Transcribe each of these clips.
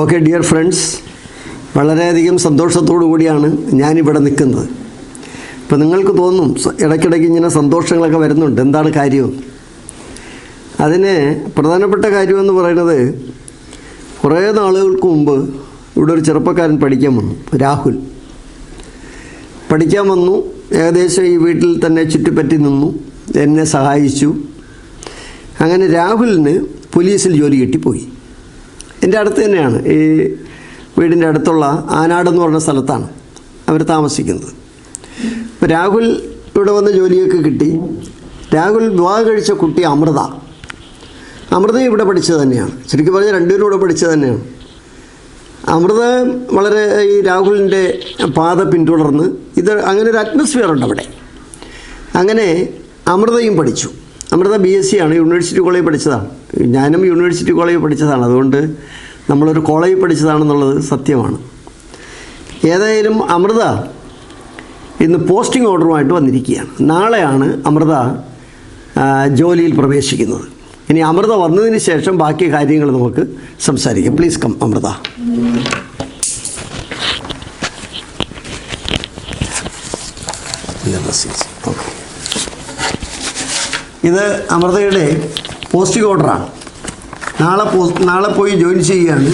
Okay dear friends വളരെയധികം സന്തോഷത്തോടു കൂടിയാണ് ഞാനിവിടെ നിൽക്കുന്നത്. ഇപ്പം നിങ്ങൾക്ക് തോന്നും ഇടയ്ക്കിടയ്ക്ക് ഇങ്ങനെ സന്തോഷങ്ങളൊക്കെ വരുന്നുണ്ട്. എന്താണ് കാര്യം? അതിന് പ്രധാനപ്പെട്ട കാര്യമെന്ന് പറയുന്നത് കുറേ നാളുകൾക്ക് മുമ്പ് ഇവിടെ ഒരു ചെറുപ്പക്കാരൻ പഠിക്കാൻ വന്നു രാഹുൽ. പഠിക്കാൻ വന്നു ഏകദേശം ഈ വീട്ടിൽ തന്നെ ചുറ്റിപ്പറ്റി നിന്നു എന്നെ സഹായിച്ചു. അങ്ങനെ രാഹുലിന് പോലീസിൽ ജോലി കിട്ടിപ്പോയി. എന്റെ അടുത്ത് തന്നെയാണ്. ഈ വീടിന്റെ അടുത്തുള്ള ആനാട് എന്ന് പറഞ്ഞ സ്ഥലത്താണ് അവർ താമസിക്കുന്നത്. ഇപ്പോൾ രാഹുൽ ഇവിടെ വന്ന ജോലിയൊക്കെ കിട്ടി. രാഹുൽ വിവാഹം കഴിച്ച കുട്ടി അമൃത. അമൃത ഇവിടെ പഠിച്ചത് തന്നെയാണ്. ശരിക്കും പറഞ്ഞാൽ രണ്ടുപേരും ഇവിടെ പഠിച്ചത് തന്നെയാണ്. അമൃത വളരെ ഈ രാഹുലിന്റെ പാത പിന്തുടർന്ന് ഇത് അങ്ങനെ ഒരു അറ്റ്മോസ്ഫിയർ ഉണ്ട് അവിടെ. അങ്ങനെ അമൃതയും പഠിച്ചു. അമൃത ബി എസ് സി ആണ് യൂണിവേഴ്സിറ്റി കോളേജിൽ പഠിച്ചതാണ്. ഞാനും യൂണിവേഴ്സിറ്റി കോളേജിൽ പഠിച്ചതാണ്. അതുകൊണ്ട് നമ്മളൊരു കോളേജിൽ പഠിച്ചതാണെന്നുള്ളത് സത്യമാണ്. ഏതായാലും അമൃത ഇന്ന് പോസ്റ്റിംഗ് ഓർഡറുമായിട്ട് വന്നിരിക്കുകയാണ്. നാളെയാണ് അമൃത ജോലിയിൽ പ്രവേശിക്കുന്നത്. ഇനി അമൃത വന്നതിന് ശേഷം ബാക്കി കാര്യങ്ങൾ നമുക്ക് സംസാരിക്കാം. Please come Amrita. ഓക്കെ ഇത് അമൃതയുടെ പോസ്റ്റിംഗ് ഓർഡറാണ്. നാളെ പോ നാളെ പോയി ജോയിൻ ചെയ്യുകയാണ്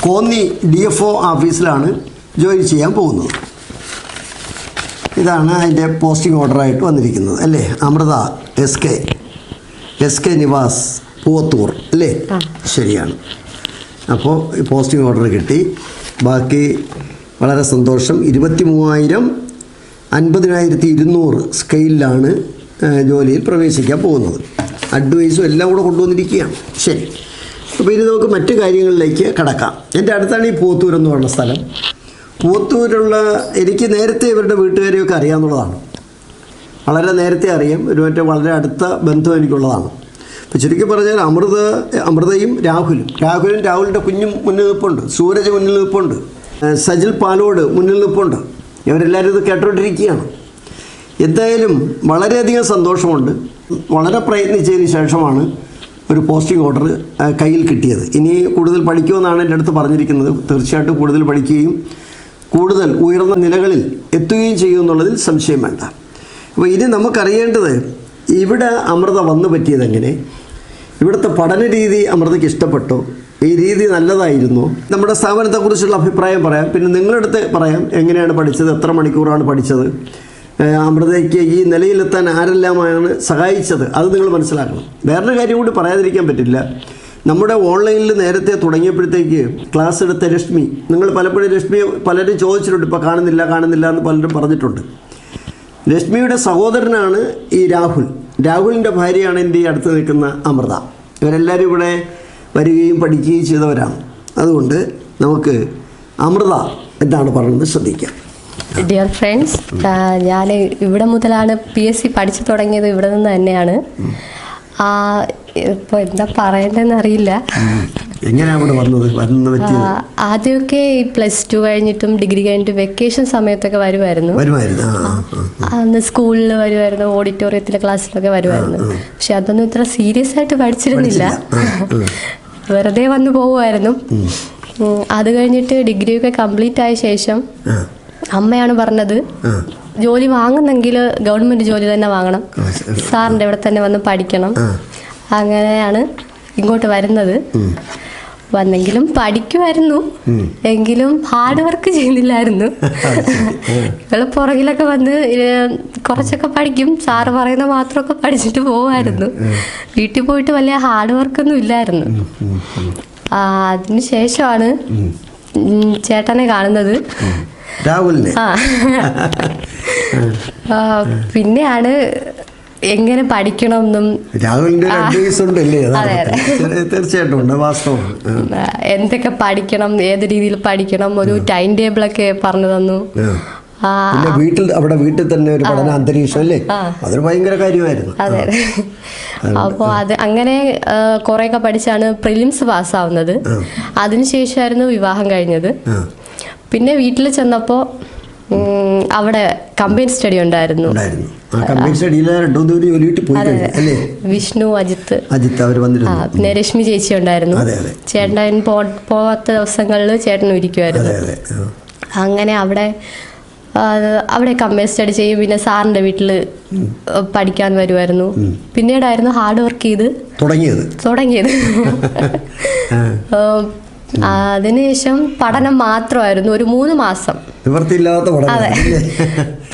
കോന്നി ഡി എഫ് ഒ ഓഫീസിലാണ് ജോയിൻ ചെയ്യാൻ പോകുന്നത്. ഇതാണ് അതിന്റെ പോസ്റ്റിംഗ് ഓർഡറായിട്ട് വന്നിരിക്കുന്നത് അല്ലേ? Amrutha S K S K Nivas Poovathur അല്ലേ? ശരിയാണ്. അപ്പോൾ ഈ പോസ്റ്റിംഗ് ഓർഡർ കിട്ടി. ബാക്കി വളരെ സന്തോഷം. ഇരുപത്തി മൂവായിരം അൻപതിനായിരത്തി ഇരുന്നൂറ് സ്കെയിലാണ് ജോലിയിൽ പ്രവേശിക്കാൻ പോകുന്നത്. അഡ്വൈസും എല്ലാം കൂടെ കൊണ്ടുവന്നിരിക്കുകയാണ്. ശരി. അപ്പോൾ ഇനി നമുക്ക് മറ്റു കാര്യങ്ങളിലേക്ക് കടക്കാം. എന്റെ അടുത്താണ് ഈ പോത്തൂർ എന്ന് പറഞ്ഞ സ്ഥലം. പോത്തൂരുള്ള എനിക്ക് നേരത്തെ ഇവരുടെ വീട്ടുകാരെയൊക്കെ അറിയാമെന്നുള്ളതാണ് വളരെ നേരത്തെ അറിയാം. ഒരു മറ്റേ വളരെ അടുത്ത ബന്ധം എനിക്കുള്ളതാണ്. അപ്പോൾ ചുരുക്കി പറഞ്ഞാൽ അമൃത അമൃതയും രാഹുലും. രാഹുലും രാഹുലിന്റെ കുഞ്ഞും മുന്നിൽ നിൽപ്പുണ്ട്. സൂരജ് മുന്നിൽ നിൽപ്പുണ്ട്. സജിൽ പാലോട് മുന്നിൽ നിൽപ്പുണ്ട്. ഇവരെല്ലാവരും ഇത് കേട്ടോണ്ടിരിക്കുകയാണ്. എന്തായാലും വളരെയധികം സന്തോഷമുണ്ട്. വളരെ പ്രയത്നിച്ചതിന് ശേഷമാണ് ഒരു പോസ്റ്റിംഗ് ഓർഡർ കയ്യിൽ കിട്ടിയത്. ഇനി കൂടുതൽ പഠിക്കുമെന്നാണ് എന്റെ അടുത്ത് പറഞ്ഞിരിക്കുന്നത്. തീർച്ചയായിട്ടും കൂടുതൽ പഠിക്കുകയും കൂടുതൽ ഉയർന്ന നിലകളിൽ എത്തുകയും ചെയ്യുമെന്നുള്ളതിൽ സംശയം വേണ്ട. അപ്പോൾ ഇനി നമുക്കറിയേണ്ടത് ഇവിടെ അമൃത വന്നു പറ്റിയതെങ്ങനെ ഇവിടുത്തെ പഠന രീതി അമൃതയ്ക്ക് ഇഷ്ടപ്പെട്ടോ? ഈ രീതി നല്ലതായിരുന്നു. നമ്മുടെ സ്ഥാപനത്തെക്കുറിച്ചുള്ള അഭിപ്രായം പറയാം. പിന്നെ നിങ്ങളടുത്ത് പറയാം എങ്ങനെയാണ് പഠിച്ചത്? എത്ര മണിക്കൂറാണ് പഠിച്ചത്? അമൃതയ്ക്ക് ഈ നിലയിലെത്താൻ ആരെല്ലാമാണ് സഹായിച്ചത്? അത് നിങ്ങൾ മനസ്സിലാക്കണം. വേറൊരു കാര്യം കൂടി പറയാതിരിക്കാൻ പറ്റില്ല. നമ്മുടെ ഓൺലൈനിൽ നേരത്തെ തുടങ്ങിയപ്പോഴത്തേക്ക് ക്ലാസ് എടുത്ത രശ്മി നിങ്ങൾ പലപ്പോഴും രശ്മി പലരും ചോദിച്ചിട്ടുണ്ട് ഇപ്പോൾ കാണുന്നില്ല കാണുന്നില്ല എന്ന് പലരും പറഞ്ഞിട്ടുണ്ട്. രശ്മിയുടെ സഹോദരനാണ് ഈ രാഹുൽ. രാഹുലിന്റെ ഭാര്യയാണ് എന്റെ ഈ അടുത്ത് നിൽക്കുന്ന അമൃത. ഇവരെല്ലാവരും ഇവിടെ വരികയും പഠിക്കുകയും ചെയ്തവരാണ്. അതുകൊണ്ട് നമുക്ക് അമൃത എന്താണ് പറയുന്നത് ശ്രദ്ധിക്കാം. ഡിയർ ഫ്രണ്ട്സ് ഞാൻ ഇവിടെ മുതലാണ് പി എസ് സി പഠിച്ചു തുടങ്ങിയത് ഇവിടെ നിന്ന് തന്നെയാണ്. ആ ഇപ്പോൾ എന്താ പറയണ്ടെന്ന് അറിയില്ല. ആദ്യമൊക്കെ ഈ പ്ലസ് ടു കഴിഞ്ഞിട്ടും ഡിഗ്രി കഴിഞ്ഞിട്ട് വെക്കേഷൻ സമയത്തൊക്കെ വരുമായിരുന്നു. അന്ന് സ്കൂളിൽ വരുമായിരുന്നു ഓഡിറ്റോറിയത്തിലെ ക്ലാസ്സിലൊക്കെ വരുമായിരുന്നു. പക്ഷെ അതൊന്നും ഇത്ര സീരിയസ് ആയിട്ട് പഠിച്ചിരുന്നില്ല. വെറുതെ വന്നു പോകുമായിരുന്നു ഉം, അത് കഴിഞ്ഞിട്ട് ഡിഗ്രിയൊക്കെ കംപ്ലീറ്റ് ആയ ശേഷം അമ്മയാണ് പറഞ്ഞത്. ജോലി വാങ്ങുന്നെങ്കിൽ ഗവൺമെന്റ് ജോലി തന്നെ വാങ്ങണം. സാറിന്റെ. ഇവിടെ തന്നെ വന്ന് പഠിക്കണം. അങ്ങനെയാണ് ഇങ്ങോട്ട് വരുന്നത്. വന്നെങ്കിലും പഠിക്കുമായിരുന്നു എങ്കിലും ഹാർഡ് വർക്ക് ചെയ്യുന്നില്ലായിരുന്നു. ഇവിടെ പുറകിലൊക്കെ വന്ന് കുറച്ചൊക്കെ പഠിക്കും. സാറ് പറയുന്ന മാത്രമൊക്കെ പഠിച്ചിട്ട് പോവായിരുന്നു. വീട്ടിൽ പോയിട്ട് വലിയ ഹാർഡ് വർക്കൊന്നും ഇല്ലായിരുന്നു. ആ, അതിന് ശേഷമാണ് ഉം, ചേട്ടനെ കാണുന്നത്. രാഹുലിനെ. പിന്നെയാണ് എങ്ങനെ പഠിക്കണം എന്നും രാഹുലിന്റെ തീർച്ചയായിട്ടും ഉണ്ട് വാസ്തവമാണ്. ആ, എന്തൊക്കെ പഠിക്കണം ഏത് രീതിയിൽ പഠിക്കണം ഒരു ടൈം ടേബിൾ ഒക്കെ പറഞ്ഞു തന്നു. പിന്നെ വീട്ടിൽ അവിടെ വീട്ടിൽ തന്നെ ഒരു പഠന അന്തരീക്ഷം അല്ലേ. അതൊരു ഭയങ്കര കാര്യമായിരുന്നു. അതെ അതെ. അപ്പോൾ അത് അങ്ങനെ കുറേയൊക്കെ പഠിച്ചാണ് പ്രിലിംസ് പാസ്സാവുന്നത്. അതിനുശേഷമായിരുന്നു വിവാഹം കഴിഞ്ഞത്. പിന്നെ വീട്ടിൽ ചെന്നപ്പോൾ അവിടെ കമ്പൈൻ സ്റ്റഡി ഉണ്ടായിരുന്നു. പോയി അല്ലേ? വിഷ്ണു അജിത്ത്. അജിത്ത് അവർ വന്നിരുന്നു. പിന്നെ രശ്മി ചേച്ചി ഉണ്ടായിരുന്നു. ചേട്ടൻ പോവാത്ത ദിവസങ്ങളിൽ ചേട്ടൻ ഇരിക്കുമായിരുന്നു. അങ്ങനെ അവിടെ അവിടെ കമ്പൈൻ സ്റ്റഡി ചെയ്യും പിന്നെ സാറിന്റെ വീട്ടിൽ പഠിക്കാൻ വരുമായിരുന്നു പിന്നീടായിരുന്നു ഹാർഡ് വർക്ക് ചെയ്ത് തുടങ്ങിയത്. തുടങ്ങിയത്. അതിനുശേഷം പഠനം മാത്രമായിരുന്നു ഒരു മൂന്ന് മാസം. നിവൃത്തിയില്ലാത്ത പഠനം.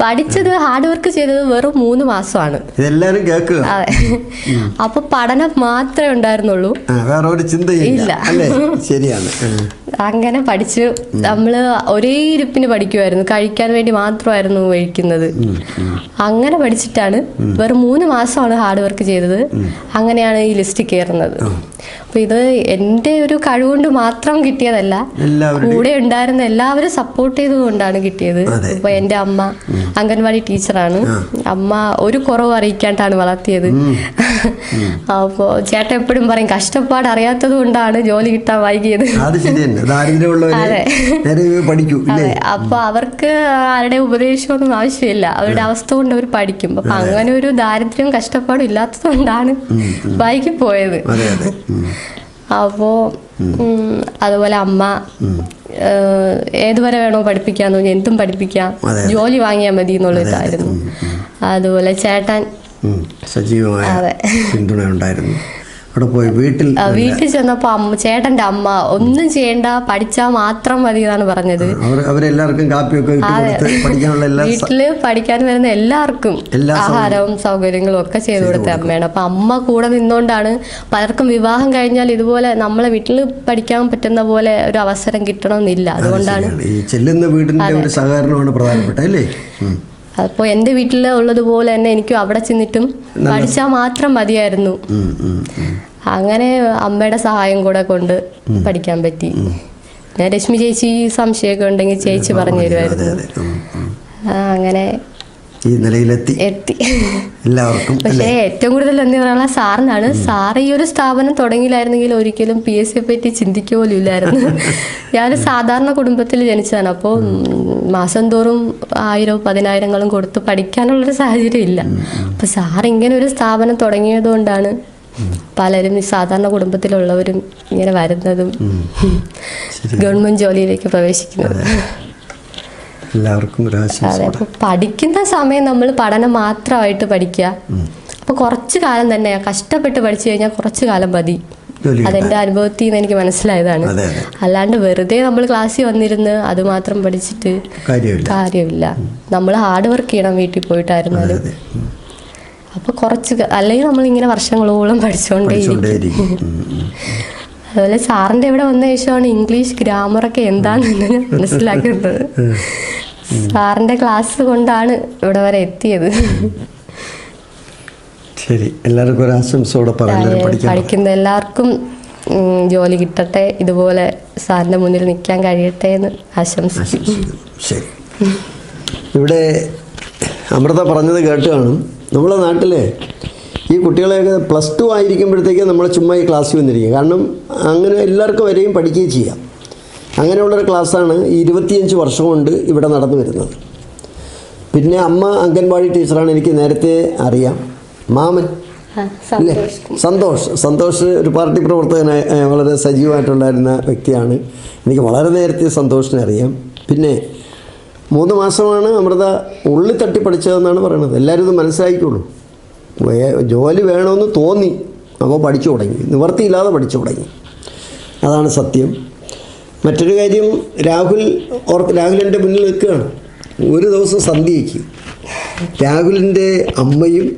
പഠിച്ചത് ഹാർഡ് വർക്ക് ചെയ്തത് വെറും മൂന്ന് മാസമാണ്. ഇതെല്ലാരും കേൾക്കുക. അതെ. അപ്പൊ പഠനം മാത്രമേ ഉണ്ടായിരുന്നുള്ളൂ. വേറെ ഒരു ചിന്തയില്ല. അല്ലേ? ശരിയാണ്. അങ്ങനെ പഠിച്ചു നമ്മൾ ഒരേ ഇരിപ്പിന് പഠിക്കുമായിരുന്നു കഴിക്കാൻ വേണ്ടി മാത്രമായിരുന്നു കഴിക്കുന്നത്. അങ്ങനെ പഠിച്ചിട്ടാണ് വെറും മൂന്ന് മാസമാണ് ഹാർഡ് വർക്ക് ചെയ്തത്. അങ്ങനെയാണ് ഈ ലിസ്റ്റ് കയറുന്നത്. അപ്പൊ ഇത് എന്റെ ഒരു കഴിവുകൊണ്ട് മാത്രം കിട്ടിയതല്ല. കൂടെ ഉണ്ടായിരുന്ന എല്ലാവരും സപ്പോർട്ട് ചെയ്തുകൊണ്ടാണ് കിട്ടിയത്. ഇപ്പൊ എന്റെ അമ്മ അംഗൻവാടി ടീച്ചറാണ്. അമ്മ ഒരു കുറവ് അറിയിക്കാണ്ടാണ് വളർത്തിയത്. അപ്പോ ചേട്ടൻ എപ്പോഴും പറയും കഷ്ടപ്പാട് അറിയാത്തത് കൊണ്ടാണ് ജോലി കിട്ടാൻ വൈകിയത്. അത് അപ്പൊ അവർക്ക് ആരുടെ ഉപദേശമൊന്നും ആവശ്യമില്ല. അവരുടെ അവസ്ഥ കൊണ്ട് അവർ പഠിക്കും. അപ്പൊ അങ്ങനെ ഒരു ദാരിദ്ര്യം കഷ്ടപ്പാടും ഇല്ലാത്തത് കൊണ്ടാണ് വൈകി പോയത് അപ്പോ അതുപോലെ അമ്മ ഏതുവരെ വേണോ പഠിപ്പിക്കാന്ന് പറഞ്ഞാൽ എന്തും പഠിപ്പിക്കാം. ജോലി വാങ്ങിയാൽ മതി എന്നുള്ള ഇതായിരുന്നു. അതുപോലെ ചേട്ടൻ. സജീവമായി സജീവമായ പിന്തുണ ഉണ്ടായിരുന്നു അവിടെ പോയി. വീട്ടിൽ വീട്ടിൽ ചെന്നപ്പോ അമ്മ ചേട്ടന്റെ അമ്മ ഒന്നും ചെയ്യണ്ട പഠിച്ചാൽ മാത്രം മതി എന്നാണ് പറഞ്ഞത്. അവരെല്ലാവർക്കും കാപ്പിയൊക്കെ പഠിക്കാനുള്ള എല്ലാ വീട്ടിൽ പഠിക്കാൻ വരുന്ന എല്ലാവർക്കും ആഹാരവും സൗകര്യങ്ങളും ഒക്കെ ചെയ്തു കൊടുത്ത അമ്മയാണ്. അപ്പൊ അമ്മ കൂടെ നിന്നുകൊണ്ടാണ് പലർക്കും വിവാഹം കഴിഞ്ഞാൽ ഇതുപോലെ നമ്മളെ വീട്ടിൽ പഠിക്കാൻ പറ്റുന്ന പോലെ ഒരു അവസരം കിട്ടണമെന്നില്ല. അതുകൊണ്ടാണ് ചെല്ലുന്ന വീടിന്റെ ഒരു സഹകരണമാണ് പ്രധാനപ്പെട്ട അല്ലേ. അപ്പോൾ എന്റെ വീട്ടിൽ ഉള്ളതുപോലെ തന്നെ എനിക്കും അവിടെ ചെന്നിട്ടും പഠിച്ചാൽ മാത്രം മതിയായിരുന്നു. അങ്ങനെ അമ്മയുടെ സഹായം കൂടെ കൊണ്ട് പഠിക്കാൻ പറ്റി. ഞാൻ രശ്മി ചേച്ചി സംശയമൊക്കെ ഉണ്ടെങ്കിൽ ചേച്ചി പറഞ്ഞു തരുമായിരുന്നു അങ്ങനെ ഈ നിലയിലെത്തി. എത്തി. എല്ലാവർക്കും പക്ഷേ ഏറ്റവും കൂടുതൽ എന്ന് പറയാനുള്ള സാറിനാണ്. സാർ ഈ ഒരു സ്ഥാപനം തുടങ്ങിയില്ലായിരുന്നെങ്കിൽ ഒരിക്കലും പി എസ് സിയെ പറ്റി ചിന്തിക്കുക പോലും ഇല്ലായിരുന്നു ഞാൻ സാധാരണ കുടുംബത്തിൽ ജനിച്ചതാണ്. അപ്പോൾ മാസം തോറും ആയിരവും പതിനായിരങ്ങളും കൊടുത്ത് പഠിക്കാനുള്ളൊരു സാഹചര്യം ഇല്ല. അപ്പോൾ സാർ ഇങ്ങനെ ഒരു സ്ഥാപനം തുടങ്ങിയത് കൊണ്ടാണ് പലരും ഈ സാധാരണ കുടുംബത്തിലുള്ളവരും ഇങ്ങനെ വരുന്നതും ഗവൺമെന്റ് ജോലിയിലേക്ക് പ്രവേശിക്കുന്നതും. എല്ലാവർക്കും അതെ ആശംസ അപ്പൊ പഠിക്കുന്ന സമയം നമ്മൾ പഠനം മാത്രമായിട്ട് പഠിക്കുക. അപ്പൊ കുറച്ചു കാലം തന്നെ കഷ്ടപ്പെട്ട് പഠിച്ചു കഴിഞ്ഞാൽ കുറച്ചു കാലം മതി. അതെന്റെ അനുഭവത്തിൽ നിന്ന് എനിക്ക് മനസ്സിലായതാണ്. അല്ലാണ്ട് വെറുതെ നമ്മൾ ക്ലാസ്സിൽ വന്നിരുന്ന് അത് മാത്രം പഠിച്ചിട്ട് കാര്യമില്ല. നമ്മൾ ഹാർഡ് വർക്ക് ചെയ്യണം വീട്ടിൽ പോയിട്ടായിരുന്നാലും. അതെ ഉം. അപ്പൊ കുറച്ച് അല്ലെങ്കിൽ നമ്മൾ ഇങ്ങനെ വർഷങ്ങളോളം പഠിച്ചുകൊണ്ടേയിരിക്കും. അതുപോലെ സാറിന്റെ ഇവിടെ വന്ന ശേഷമാണ് ഇംഗ്ലീഷ് ഗ്രാമറൊക്കെ എന്താണെന്ന് ഞാൻ മനസ്സിലാക്കുന്നത്. സാറിന്റെ ക്ലാസ് കൊണ്ടാണ് ഇവിടെ വരെ എത്തിയത്. ശരി എല്ലാവർക്കും ഒരു ആശംസയോടെ പഠിക്കണം പഠിക്കുന്ന എല്ലാവർക്കും ജോലി കിട്ടട്ടെ ഇതുപോലെ സാറിന്റെ മുന്നിൽ നിൽക്കാൻ കഴിയട്ടെ എന്ന് ആശംസിക്കുന്നു. ആശംസിക്കുന്നു. ശരി. ഇവിടെ അമൃത പറഞ്ഞത് കേട്ട് കാണും. നമ്മളെ നാട്ടിൽ ഈ കുട്ടികളെയൊക്കെ പ്ലസ് ടു ആയിരിക്കുമ്പോഴത്തേക്ക് നമ്മൾ ചുമ്മാ ഈ ക്ലാസ്സിൽ വന്നിരിക്കുക കാരണം അങ്ങനെ എല്ലാവർക്കും വരെയും പഠിക്കുകയും ചെയ്യാം. അങ്ങനെയുള്ളൊരു ക്ലാസ്സാണ് ഈ ഇരുപത്തിയഞ്ച് വർഷം കൊണ്ട് ഇവിടെ നടന്നു വരുന്നത്. പിന്നെ അമ്മ അംഗൻവാടി ടീച്ചറാണ് എനിക്ക് നേരത്തെ അറിയാം. മാമൻ അല്ലേ? സന്തോഷ്. സന്തോഷ്. ഒരു പാർട്ടി പ്രവർത്തകനായി വളരെ സജീവമായിട്ടുണ്ടായിരുന്ന വ്യക്തിയാണ്. എനിക്ക് വളരെ നേരത്തെ സന്തോഷിനെ അറിയാം. പിന്നെ മൂന്ന് മാസമാണ് അമൃത ഉള്ളി തട്ടി പഠിച്ചതെന്നാണ് പറയുന്നത് എല്ലാവരും ഇത് മനസ്സിലാക്കിക്കോളൂ. ജോലി വേണമെന്ന് തോന്നി. അപ്പോൾ പഠിച്ചു തുടങ്ങി. നിവർത്തിയില്ലാതെ പഠിച്ചു തുടങ്ങി. അതാണ് സത്യം. മറ്റൊരു കാര്യം രാഹുൽ ഓർ രാഹുലിന്റെ മുന്നിൽ നിൽക്കുകയാണ്. ഒരു ദിവസം സന്ധ്യയ്ക്ക്. രാഹുലിന്റെ അമ്മയും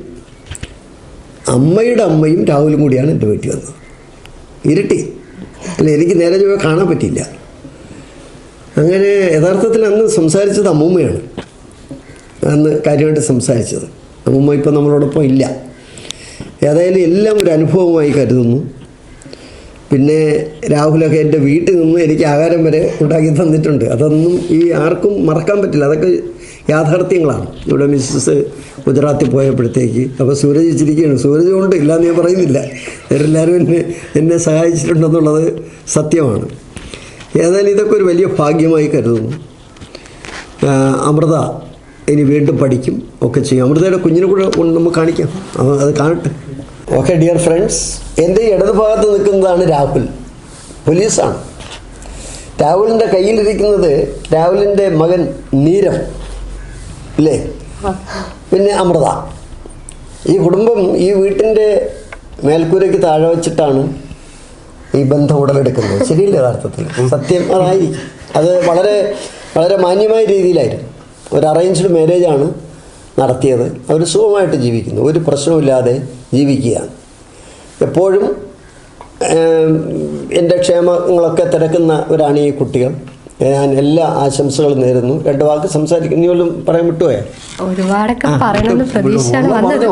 അമ്മയുടെ അമ്മയും രാഹുലും കൂടിയാണ് എന്റെ വീട്ടിൽ വന്നത്. ഇരട്ടി. അല്ല എനിക്ക് നേരെ ചൊവ്വേ കാണാൻ പറ്റിയില്ല. അങ്ങനെ യഥാർത്ഥത്തിൽ അന്ന് സംസാരിച്ചത് അമ്മൂമ്മയാണ്. അന്ന് കാര്യമായിട്ട് സംസാരിച്ചത്. അമ്മൂമ്മ ഇപ്പം നമ്മളോടൊപ്പം ഇല്ല. ഏതായാലും എല്ലാം ഒരു അനുഭവമായി കരുതുന്നു. പിന്നെ രാഹുലൊക്കെ എന്റെ വീട്ടിൽ നിന്ന് എനിക്ക് ആഹാരം വരെ ഉണ്ടാക്കി തന്നിട്ടുണ്ട്. അതൊന്നും ഈ ആർക്കും മറക്കാൻ പറ്റില്ല. അതൊക്കെ യാഥാർത്ഥ്യങ്ങളാണ്. ഇവിടെ മിസ്സസ് ഗുജറാത്തിൽ പോയപ്പോഴത്തേക്ക്. അപ്പോൾ സൂരജ് ഇച്ചിരിക്കുകയാണ് സൂരജ് കൊണ്ട് ഇല്ലാന്ന് ഞാൻ പറയുന്നില്ല. എല്ലാവരും എന്നെ എന്നെ സഹായിച്ചിട്ടുണ്ടെന്നുള്ളത് സത്യമാണ്. ഏതായാലും ഇതൊക്കെ ഒരു വലിയ ഭാഗ്യമായി കരുതുന്നു. അമൃത ഇനി വീണ്ടും പഠിക്കും ഒക്കെ ചെയ്യും. അമൃതയുടെ കുഞ്ഞിനെ കൂടെ നമുക്ക് കാണിക്കാം. അത് കാണട്ടെ. ഓക്കെ ഡിയർ ഫ്രണ്ട്സ് എന്റെ ഇടത് ഭാഗത്ത് നിൽക്കുന്നതാണ് രാഹുൽ. പോലീസാണ്. രാഹുലിന്റെ കയ്യിലിരിക്കുന്നത് രാഹുലിന്റെ മകൻ നീരവ് അല്ലേ? പിന്നെ അമൃത. ഈ കുടുംബം ഈ വീട്ടിന്റെ മേൽക്കൂരയ്ക്ക് താഴെ വെച്ചിട്ടാണ് ഈ ബന്ധം ഉടലെടുക്കുന്നത്. ശരിയില്ല യഥാർത്ഥത്തിൽ? സത്യം അതായിരിക്കും അത് വളരെ വളരെ മാന്യമായ രീതിയിലായിരുന്നു. ഒരു അറേഞ്ച്ഡ് മാരേജാണ് നടത്തിയത്. അവർ സുഖമായിട്ട് ജീവിക്കുന്നു. ഒരു പ്രശ്നമില്ലാതെ ജീവിക്കുക എപ്പോഴും എന്റെ ക്ഷേമങ്ങളൊക്കെ തിരക്കുന്നവരാണ് ഈ കുട്ടികൾ. ഞാൻ എല്ലാ ആശംസകളും നേരുന്നു. രണ്ട് വാക്ക് സംസാരിക്കും നീ വല്ലതും പറയാൻ വിട്ടുപോയാ? ഒരുപാടൊക്കെ പറയണമെന്ന് പ്രതീക്ഷയാണ് വന്നത്.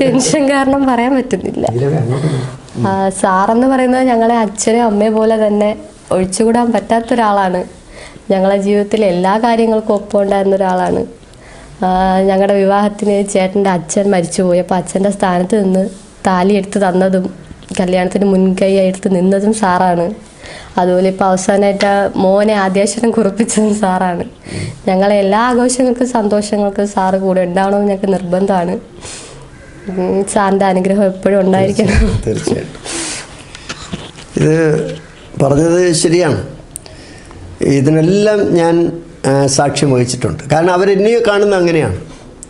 ടെൻഷൻ കാരണം പറയാൻ പറ്റുന്നില്ല. സാറെന്ന് പറയുന്നത് ഞങ്ങളെ അച്ഛനും അമ്മയെ പോലെ തന്നെ ഒഴിച്ചുകൂടാൻ പറ്റാത്ത ഒരാളാണ് ഞങ്ങളെ ജീവിതത്തിൽ എല്ലാ കാര്യങ്ങൾക്കും ഒപ്പം ഉണ്ടായിരുന്ന ഒരാളാണ് ഞങ്ങളുടെ വിവാഹത്തിന് ചേട്ടന്റെ അച്ഛൻ മരിച്ചുപോയി. അപ്പോൾ അച്ഛന്റെ സ്ഥാനത്ത് നിന്ന് താലി എടുത്ത് തന്നതും കല്യാണത്തിന് മുൻകൈ എടുത്ത് നിന്നതും സാറാണ്. അതുപോലെ ഇപ്പോൾ അവസാനമായിട്ട് മോനെ ആദ്യാക്ഷരം കുറിപ്പിച്ചതും സാറാണ്. ഞങ്ങളെ എല്ലാ ആഘോഷങ്ങൾക്കും സന്തോഷങ്ങൾക്കും സാറ് കൂടെ ഉണ്ടാവണമെന്ന് ഞങ്ങൾക്ക് നിർബന്ധമാണ്. സാറിന്റെ അനുഗ്രഹം എപ്പോഴും ഉണ്ടായിരിക്കണം. തീർച്ചയായിട്ടും ഇത് പറഞ്ഞത് ശരിയാണ്. ഇതിനെല്ലാം ഞാൻ സാക്ഷ്യം വഹിച്ചിട്ടുണ്ട്. കാരണം അവരെന്നെയും കാണുന്നത് അങ്ങനെയാണ്.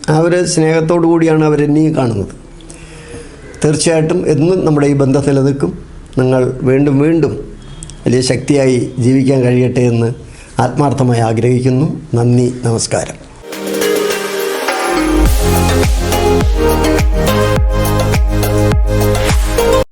അവർ സ്നേഹത്തോടു കൂടിയാണ് അവരെന്നെയും കാണുന്നത്. തീർച്ചയായിട്ടും എന്നും നമ്മുടെ ഈ ബന്ധം നിലനിൽക്കും നിങ്ങൾ വീണ്ടും വീണ്ടും വലിയ ശക്തിയായി ജീവിക്കാൻ കഴിയട്ടെ എന്ന് ആത്മാർത്ഥമായി ആഗ്രഹിക്കുന്നു. നന്ദി നമസ്കാരം.